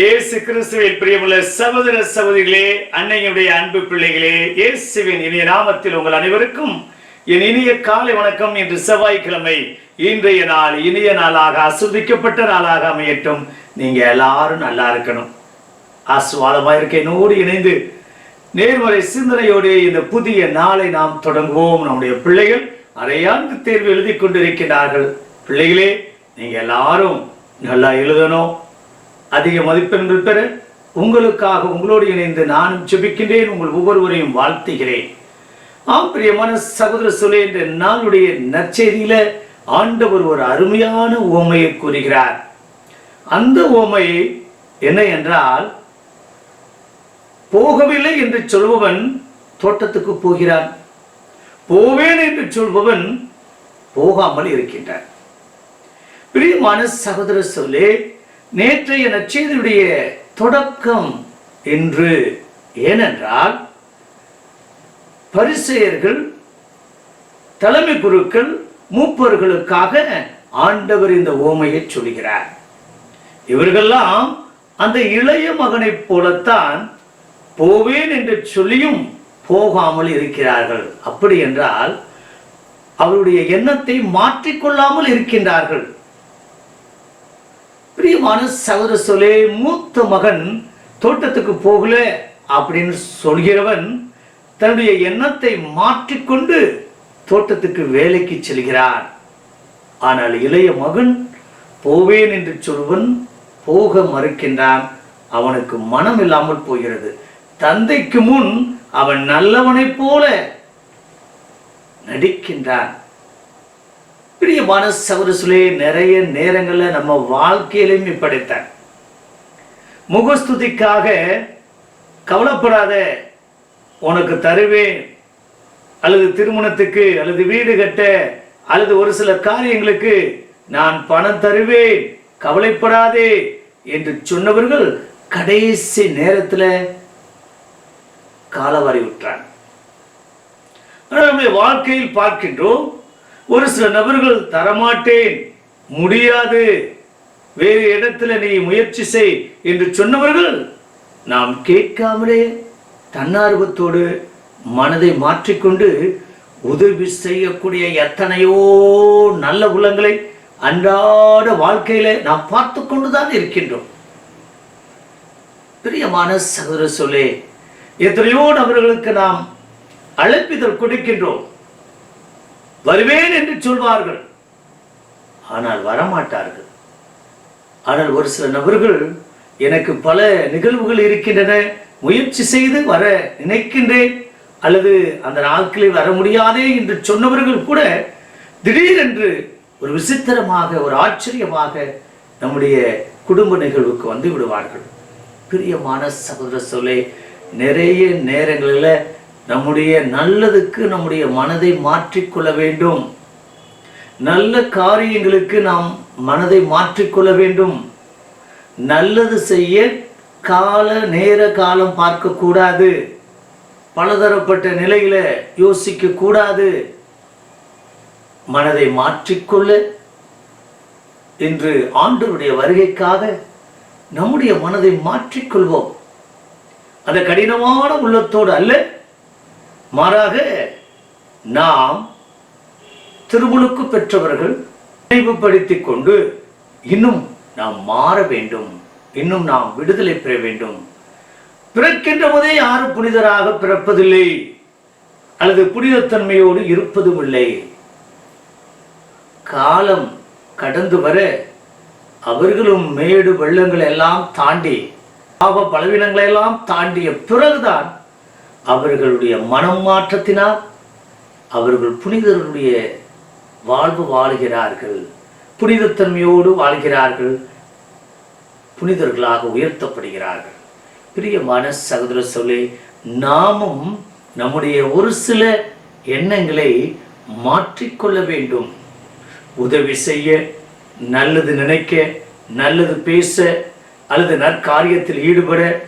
இயேசு கிறிஸ்துவின் பிரியமுள்ள சகோதர சகோதரிகளே அன்னையுடைய அன்பு பிள்ளைகளே இயேசுவின் இனிய நாமத்தில் உங்கள் அனைவருக்கும் என் இனிய காலை வணக்கம். இன்று செவ்வாய்க்கிழமை இன்றைய நாள் இனிய நாளாக அசுதிக்கப்பட்ட நாளாக அமையட்டும். நீங்க எல்லாரும் நல்லா இருக்கணும். ஆசுவாதமா இருக்க என்னோடு இணைந்து நேர்மறை சிந்தனையோடு இந்த புதிய நாளை நாம் தொடங்குவோம். நம்முடைய பிள்ளைகள் அரையாண்டு தேர்வு எழுதி கொண்டிருக்கிறார்கள் பிள்ளைகளே நீங்க எல்லாரும் நல்லா எழுதணும். அதிக மதிப்பெண்கள் பெற உங்களுக்காக உங்களோடு இணைந்து நானும் ஜெபிக்கின்றேன். உங்கள் ஒவ்வொருவரையும் வாழ்த்துகிறேன். ஆம் பிரியமான சகோதர சொல்லே என்ற நாளுடைய நற்செய்தியில ஆண்டவர் ஒரு அருமையான உவமையை கூறுகிறார். அந்த உவமை என்ன என்றால் போகவில்லை என்று சொல்பவன் தோட்டத்துக்கு போகிறான். போவேன் என்று சொல்பவன் போகாமல் இருக்கின்றான். பிரியமான சகோதர சொல்லே நேற்றைய நச்செய்தியுடைய தொடக்கம் என்று ஏனென்றால் பரிசெயர்கள் தலைமை குருக்கள் மூப்பர்களுக்காக ஆண்டவர் இந்த ஓமையை சொல்கிறார். இவர்கள்லாம் அந்த இளைய மகனைப் போலத்தான் போவேன் என்று சொல்லியும் போகாமல் இருக்கிறார்கள். அப்படி என்றால் அவருடைய எண்ணத்தை மாற்றிக்கொள்ளாமல் இருக்கின்றார்கள். பிரியமான சகோதர சொல்லே மூத்த மகன் தோட்டத்துக்கு போகல அப்படின்னு சொல்கிறவன் தன்னுடைய எண்ணத்தை மாற்றிக்கொண்டு தோட்டத்துக்கு வேலைக்கு செல்கிறான். ஆனால் இளைய மகன் போவேன் என்று சொல்வன் போக மறுக்கின்றான். அவனுக்கு மனம் இல்லாமல் போகிறது. தந்தைக்கு முன் அவன் நல்லவனைப் போல நடிக்கின்றான். பிரியமான சவரசுலே நிறைய நேரங்களில் நம்ம வாழ்க்கையிலையும் இப்படித்தான். முகஸ்துதிக்காக கவலைப்படாத உனக்கு தருவேன். அல்லது திருமணத்துக்கு அல்லது வீடு கட்ட அல்லது ஒரு சில காரியங்களுக்கு நான் பணம் தருவேன். கவலைப்படாதே என்று சொன்னவர்கள் கடைசி நேரத்தில் காலவாரி விட்டான் ஆனால் நம்முடைய வாழ்க்கையில் பார்க்கின்றோம் ஒரு சில நபர்கள் தரமாட்டேன். முடியாது. வேறு இடத்துல நீ முயற்சி செய் என்று சொன்னவர்கள் நாம் கேட்காமலே தன்னார்வத்தோடு மனதை மாற்றிக்கொண்டு உதவி செய்யக்கூடிய எத்தனையோ நல்ல குலங்களை அன்றாட வாழ்க்கையில நாம் பார்த்து கொண்டுதான் இருக்கின்றோம். பிரியமான சகோதர சொல்லே எத்தனையோ நபர்களுக்கு நாம் அழைப்பிதழ் கொடுக்கின்றோம். வருவேன் என்று சொல்வார்கள். ஆனால் வரமாட்டார்கள். ஆனால் ஒரு சில நபர்கள் எனக்கு பல நிகழ்வுகள் இருக்கின்றன முயற்சி செய்து வர நினைக்கின்றேன் அல்லது அந்த நாட்களில் வர முடியாதே என்று சொன்னவர்கள் கூட திடீரென்று ஒரு விசித்திரமாக ஒரு ஆச்சரியமாக நம்முடைய குடும்ப நிகழ்வுக்கு வந்து விடுவார்கள். பிரியமான சகோதர சொல்லே நிறைய நேரங்களில் நம்முடைய நல்லதுக்கு நம்முடைய மனதை மாற்றிக்கொள்ள வேண்டும். நல்ல காரியங்களுக்கு நாம் மனதை மாற்றிக்கொள்ள வேண்டும். நல்லது செய்ய கால நேர காலம் பார்க்கக்கூடாது. பலதரப்பட்ட நிலையில யோசிக்க கூடாது மனதை மாற்றிக்கொள்ள இன்று ஆண்டருடைய வருகைக்காக நம்முடைய மனதை மாற்றிக்கொள்வோம். அந்த கடினமான உள்ளத்தோடு அல்ல மாறாக நாம் திருமுழுக்கு பெற்றவர்கள் நினைவுபடுத்திக் கொண்டு இன்னும் நாம் மாற வேண்டும் இன்னும் நாம் விடுதலை பெற வேண்டும். பிறக்கின்ற போதே யாரும் புனிதராக பிறப்பதில்லை அல்லது புனிதத்தன்மையோடு இருப்பதும் இல்லை காலம் கடந்து வர அவர்களும் மேடு வெள்ளங்கள் எல்லாம் தாண்டி பாவ பலவீனங்களை எல்லாம் தாண்டிய பிறகுதான் அவர்களுடைய மனம் மாற்றத்தினால் அவர்கள் புனிதர்களுடைய வாழ்வு வாழ்கிறார்கள். புனிதத்தன்மையோடு வாழ்கிறார்கள். புனிதர்களாக உயர்த்தப்படுகிறார்கள். பிரியமான சகோதர சொல்லி நாமும் நம்முடைய ஒரு சில எண்ணங்களை மாற்றிக்கொள்ள வேண்டும். உதவி செய்ய நல்லது நினைக்க நல்லது பேச அல்லது நற்காரியத்தில் ஈடுபட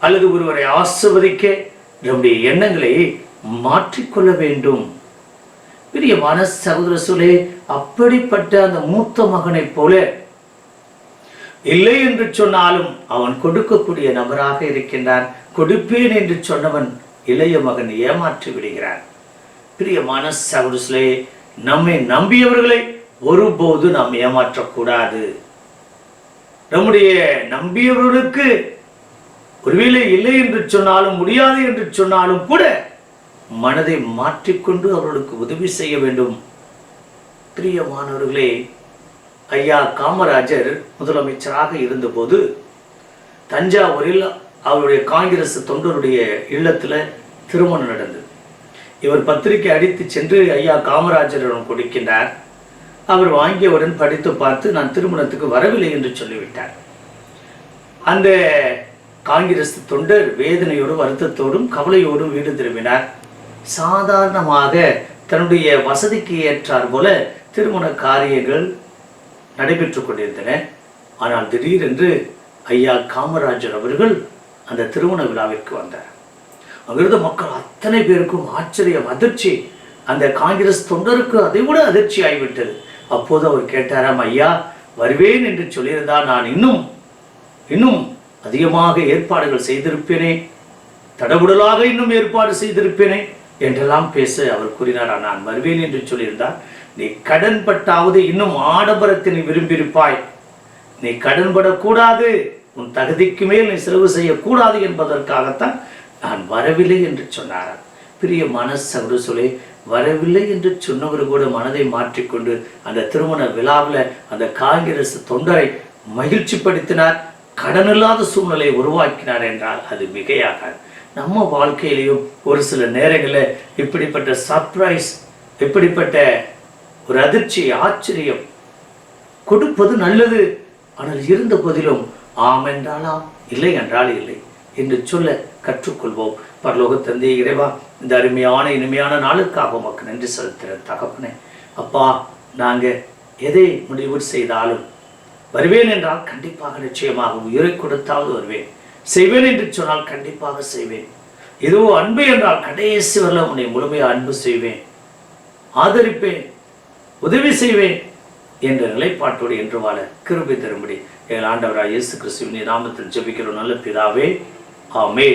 அல்லது ஒருவரை ஆசிர்வதிக்க நம்முடைய எண்ணங்களை மாற்றிக்கொள்ள வேண்டும். பிரியமான சகோதர சொல்லே அப்படிப்பட்ட அந்த மூத்த மகனைப் போல இல்லை என்று சொன்னாலும் அவன் கொடுக்கக்கூடிய நபராக இருக்கின்றான். கொடுப்பேன் என்று சொன்னவன் இளைய மகன் ஏமாற்றி விடுகிறான். பிரியமான சகோதரே நம்மை நம்பியவர்களை ஒருபோது நாம் ஏமாற்றக்கூடாது. நம்முடைய நம்பியவர்களுக்கு ஒருவேளை இல்லை என்று சொன்னாலும் முடியாது என்று சொன்னாலும் கூட மனதை மாற்றிக்கொண்டு அவர்களுக்கு உதவி செய்ய வேண்டும். பிரியமானவர்களே ஐயா காமராஜர் முதலமைச்சராக இருந்தபோது தஞ்சாவூரில் அவருடைய காங்கிரஸ் தொண்டருடைய இல்லத்தில் திருமணம் நடந்தது. இவர் பத்திரிகை அடித்து சென்று ஐயா காமராஜரிடம் கொடுக்கின்றார். அவர் வாங்கியவுடன் படித்து பார்த்து நான் திருமணத்துக்கு வரவில்லை என்று சொல்லிவிட்டார். அந்த காங்கிரஸ் தொண்டர் வேதனையோடும் வருத்தத்தோடும் கவலையோடும் வீடு திரும்பினார். சாதாரணமாக தன்னுடைய வசதிக்கு ஏற்றார் போல திருமண காரியங்கள் நடைபெற்று கொண்டிருந்தன. ஆனால் திடீரென்று ஐயா காமராஜர் அவர்கள் அந்த திருமண விழாவிற்கு வந்தார். அங்கிருந்த மக்கள் அத்தனை பேருக்கும் ஆச்சரியம் அதிர்ச்சி. அந்த காங்கிரஸ் தொண்டருக்கு அதை விட அதிர்ச்சி ஆகிவிட்டது. அப்போது அவர் கேட்டாராம் ஐயா வருவேன் என்று சொல்லியிருந்தால் நான் இன்னும் இன்னும் அதிகமாக ஏற்பாடுகள் செய்திருப்பேனே. தடபுடலாக இன்னும் ஏற்பாடு செய்திருப்பேனே என்றெல்லாம் பேச அவர் கூறினார்? நான் வருவேன் என்று சொல்லியிருந்தார். நீ கடன் பட்டாவது இன்னும் ஆடம்பரத்தை நீ விரும்பியிருப்பாய். நீ கடன்படக்கூடாது. உன் தகுதிக்கு மேல் நீ செலவு செய்யக்கூடாது என்பதற்காகத்தான் நான் வரவில்லை என்று சொன்னார். பிரிய மனசு சொல்லி வரவில்லை என்று சொன்னவர் கூட மனதை மாற்றிக்கொண்டு அந்த திருமண விழாவில் அந்த காங்கிரஸ் தொண்டரை மகிழ்ச்சிப்படுத்தினார். கடனில்லாத சூழ்நிலையை உருவாக்கினார் என்றால் அது மிகையாகாது. நம்ம வாழ்க்கையிலையும் ஒரு சில நேரங்களில் இப்படிப்பட்ட சர்ப்ரைஸ் இப்படிப்பட்ட ஒரு அதிர்ச்சி ஆச்சரியம் கொடுப்பது நல்லது. ஆனால் இருந்த போதிலும் ஆம் என்றாலாம் இல்லை என்றால் இல்லை என்று சொல்ல கற்றுக்கொள்வோம். பரலோக தந்தை இறைவா இந்த அருமையான இனிமையான நாளுக்காக உமக்கு நன்றி செலுத்துகிற தகப்பனே. அப்பா நாங்கள் எதை முடிவு செய்தாலும் வருவேன் என்றால் கண்டிப்பாக நிச்சயமாக உயிரை கொடுத்தாவது வருவேன். செய்வேன் என்று சொன்னால் கண்டிப்பாக செய்வேன். ஏதோ அன்பு என்றால் கடைசி வரல உன்னை முழுமையாக அன்பு செய்வேன். ஆதரிப்பேன் உதவி செய்வேன் என்ற நிலைப்பாட்டோடு என்று வாழ கிருபை தரும்படி. எங்கள் ஆண்டவராக இயேசு கிறிஸ்துவின் நாமத்தில் ஜெபிக்கிறோம். நல்ல பிதாவே ஆமே